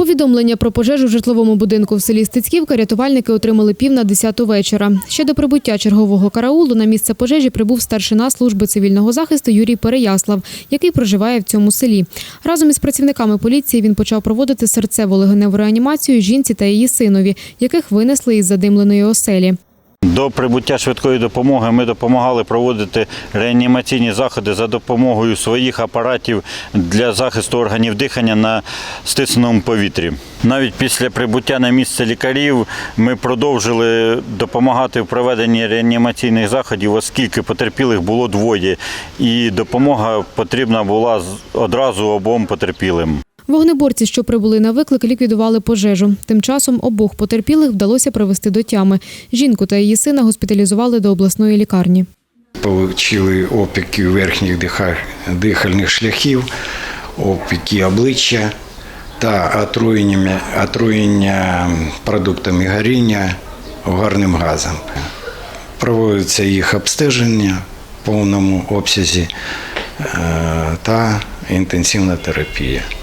Повідомлення про пожежу в житловому будинку в селі Стецьківка рятувальники отримали пів на десяту вечора. Ще до прибуття чергового караулу на місце пожежі прибув старшина служби цивільного захисту Юрій Переяслав, який проживає в цьому селі. Разом із працівниками поліції він почав проводити серцево-легеневу реанімацію жінці та її синові, яких винесли із задимленої оселі. До прибуття швидкої допомоги ми допомагали проводити реанімаційні заходи за допомогою своїх апаратів для захисту органів дихання на стисненому повітрі. Навіть після прибуття на місце лікарів ми продовжили допомагати в проведенні реанімаційних заходів, оскільки потерпілих було двоє, і допомога потрібна була одразу обом потерпілим. Вогнеборці, що прибули на виклик, ліквідували пожежу. Тим часом обох потерпілих вдалося привести до тями. Жінку та її сина госпіталізували до обласної лікарні. Получили опіки верхніх дихальних шляхів, опіки обличчя та отруєння, продуктами горіння угарним газом. Проводиться їх обстеження в повному обсязі е, та інтенсивна терапія.